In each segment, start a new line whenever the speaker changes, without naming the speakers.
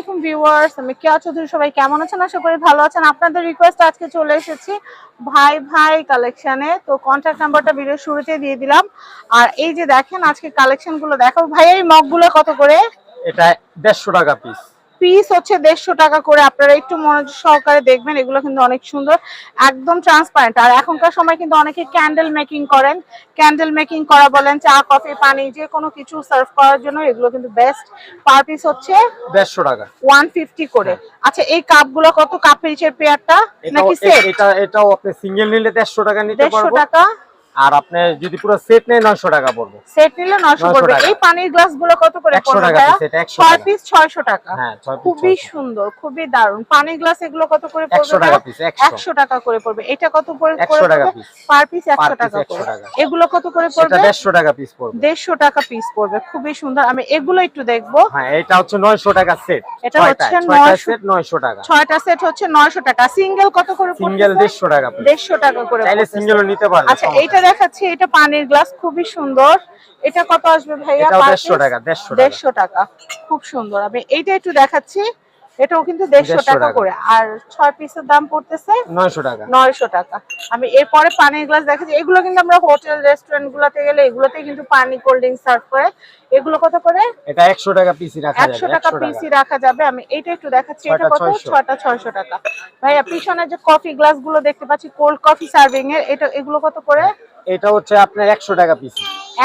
আলাইকুম ভিউয়ার্স, আমি কেয়া চৌধুরী, সবাই কেমন আছেন? আশা করি ভালো আছেন। আপনাদের রিকোয়েস্ট আজকে চলে এসেছি ভাই ভাই কালেকশানে তো কন্ট্যাক্ট নাম্বারটা ভিডিও শুরুতে দিয়ে দিলাম। আর এই যে দেখেন, আজকে কালেকশনগুলো দেখো ভাই, এই মগগুলো কত করে?
এটা দেড়শো টাকা পিস
পিস হচ্ছে দেড়শো টাকা করে। আপনারা একটু মনোযোগ সহকারে দেখবেন এগুলো কিন্তু অনেক সুন্দর একদম ট্রান্সপারেন্ট আর এখনকার সময় কিন্তু অনেকে ক্যান্ডেল মেকিং করেন। ক্যান্ডেল মেকিং করা বলেন চা কফি পানি যে কোনো কিছু সার্ভ করার জন্য এগুলো কিন্তু বেস্ট পার পিস হচ্ছে
দেড়শো টাকা।
ওয়ান ফিফটি করে। আচ্ছা এই কাপগুলো কত? কাপ পেয়ারটা নাকি সেট
এটা এটাও আপনি সিঙ্গেল নিলে দেড়শো টাকা নিতে
দেড়শো
পারব।
টাকা।
আর আপনি যদি পুরো সেট নেয় নয়শো টাকা পড়বে।
সেট নিলে নশো
900
পড়বে। এই পানির গ্লাসগুলো কত করে
100 টাকা এটা 100
ছয়
টাকা।
পিস ছয়শো টাকা।
হ্যাঁ
খুবই সুন্দর খুবই দারুণ পানির গ্লাস এগুলো কত করে পড়বে
টাকা পিস একশো।
একশো টাকা করে পড়বে। এটা কত করে
100 টাকা piece।
পার পিস একশো
Per piece
টাকা
100
করে। এগুলো কত করে
এটা
পড়বে?
দেড়শো টাকা পিস পড়বে।
দেড়শো টাকা পিস পড়বে। খুবই সুন্দর। আমি এগুলো একটু দেখব।
হ্যাঁ এটা হচ্ছে নয়শো টাকা সেট
এটা হচ্ছে
ছয়টা
900
সেট নয়শো টাকা।
ছয়টা সেট হচ্ছে নয়শো টাকা। সিঙ্গেল কত করে পড়বে
সিঙ্গেল
পড়তেছে?
দেড়শো টাকা piece।
দেড়শো টাকা করে পড়তেছে।
সিঙ্গেলও নিতে পারবে
আচ্ছা এইটা দেখাচ্ছি এটা পানির গ্লাস খুবই সুন্দর। এটা কত আসবে ভাইয়া?
এটাও
per
দেড়শো
piece?
টাকা দেড়শো টাকা।
খুব সুন্দর। আমি এইটা একটু দেখাচ্ছি এটাও কিন্তু দেড়শো
150
টাকা। করে। আর ছয় পিসের দাম পড়তেছে
নয়শো টাকা।
নয়শো টাকা। আমি এরপরে পানির গ্লাস দেখাচ্ছি। এগুলো কিন্তু আমরা হোটেল রেস্টুরেন্ট গুলোতে গেলে এগুলোতে কিন্তু পানি কোল্ড ড্রিঙ্ক সার্ভ করে। এগুলো কত করে?
এটা একশো টাকা পিসি রাখা
একশো
যাবে
টাকা পিসি রাখা যাবে। আমি এইটা একটু দেখাচ্ছি এটা কত?
600
ছয়টা ছয়শো টাকা। ভাইয়া পিছনে যে কফি গ্লাসগুলো দেখতে পাচ্ছি কোল্ড কফি সার্ভিং এর এটা এগুলো কত করে?
এটা হচ্ছে আপনার একশো টাকা পিস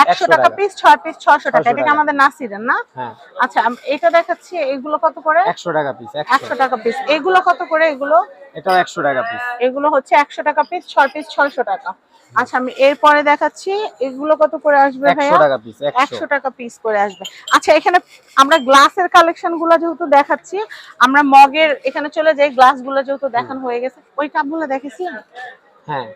একশো টাকা পিস ছয় পিস ছয়শো টাকা। এটা। আমাদের নাসিরের না?
হ্যাঁ।
আচ্ছা এটা দেখাচ্ছি এগুলো কত করে?
একশো টাকা পিস
একশো।
একশো
টাকা পিস এগুলো কত করে এগুলো?
এটাও একশো টাকা পিস
এগুলো হচ্ছে একশো টাকা পিস ছয় পিস ছয়শো টাকা। আচ্ছা আমি এরপরে দেখাচ্ছি এগুলো কত করে আসবে
একশো
ভাইয়া
টাকা পিস একশো।
একশো টাকা পিস করে আসবে। আচ্ছা এখানে আমরা গ্লাসের কালেকশনগুলো যেহেতু দেখাচ্ছি আমরা মগের এখানে চলে যাই গ্লাসগুলো যেহেতু দেখানো হয়ে গেছে। ওই কাপগুলো দেখেছি?
হ্যাঁ।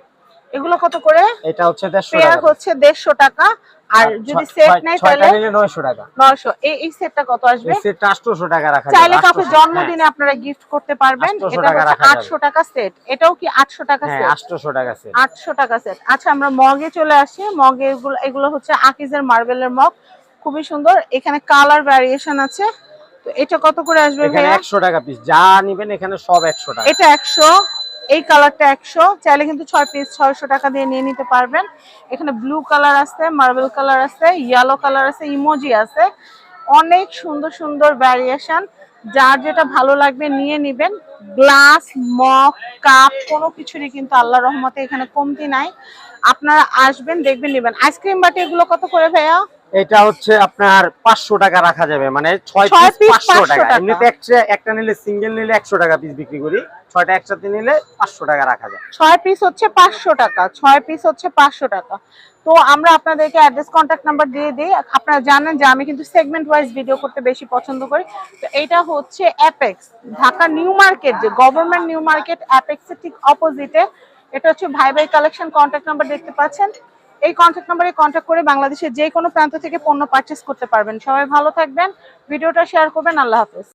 এগুলো কত করে?
এটা হচ্ছে দেড়শো
পেয়ার
টাকা।
হচ্ছে দেড়শো টাকা। আর যদি সেট নেয় তাহলে
নিলে নয়শো টাকা।
নয়শো। এই এই সেটটা কত আসবে?
এই সেটটা আটশোশো টাকা রাখা
চাইলে কাউকে জন্মদিনে আপনারা গিফট করতে পারবেন। এটা হচ্ছে
রাখা যাবে।
আটশো টাকা সেট। এটাও কি আটশো টাকা
হ্যাঁ
সেট?
আটশোশো টাকা সেট।
আটশো টাকা সেট। আচ্ছা আমরা মগে চলে আসি। মগে এগুলো এগুলো হচ্ছে আকিজের মার্বেলের মগ। খুবই সুন্দর। এখানে কালার ভ্যারিয়েশন আছে। তো এটা কত করে আসবে
এখানে
ভাইয়া?
একশো টাকা পিস যা নিবেন এখানে সব একশো টাকা।
এটা একশো। এই কালারটা একশো। চাইলে কিন্তু ছয় পিস ছয়শো টাকা দিয়ে নিয়ে নিতে পারবেন। এখানে ব্লু কালার আছে মার্বেল কালার আছে ইয়েলো কালার আছে ইমোজি আছে। অনেক সুন্দর সুন্দর ভ্যারিয়েশন যার যেটা ভালো লাগবে নিয়ে নিবেন। গ্লাস মগ কাপ কোনো কিছুরই কিন্তু আল্লাহ রহমতে এখানে কমতি নাই। আপনারা আসবেন, দেখবেন, নেবেন। আইসক্রিম বাটি এগুলো কত করে ভাইয়া?
এটা হচ্ছে আপনার পাঁচশো টাকা রাখা যাবে মানে ছয়
ছয়
পিস পাঁচশো টাকা।
টাকা।
এমনিতে একটা একটা নিলে সিঙ্গেল নিলে একশো টাকা পিস বিক্রি করি ছয়টা একসাথে নিলে পাঁচশো টাকা রাখা যায়।
ছয় পিস হচ্ছে পাঁচশো টাকা ছয় পিস হচ্ছে পাঁচশো টাকা। তো আমরা আপনাদেরকে অ্যাড্রেস কন্ট্যাক্ট নাম্বার দিয়ে দিই আপনারা জানেন যে আমি কিন্তু সেগমেন্ট ওয়াইজ ভিডিও করতে বেশি পছন্দ করি। তো এটা হচ্ছে অ্যাপেক্স ঢাকা নিউ মার্কেট যে গভর্নমেন্ট নিউ মার্কেট অ্যাপেক্সের ঠিক অপোজিটে এটা হচ্ছে ভাই ভাই কালেকশন কন্ট্যাক্ট নাম্বার দেখতে পাচ্ছেন। এই কন্ট্যাক্ট নাম্বারে কন্ট্যাক্ট করে বাংলাদেশের যে কোনো প্রান্ত থেকে পণ্য পারচেস করতে পারবেন। সবাই ভালো থাকবেন, ভিডিওটা শেয়ার করবেন, আল্লাহ হাফেজ।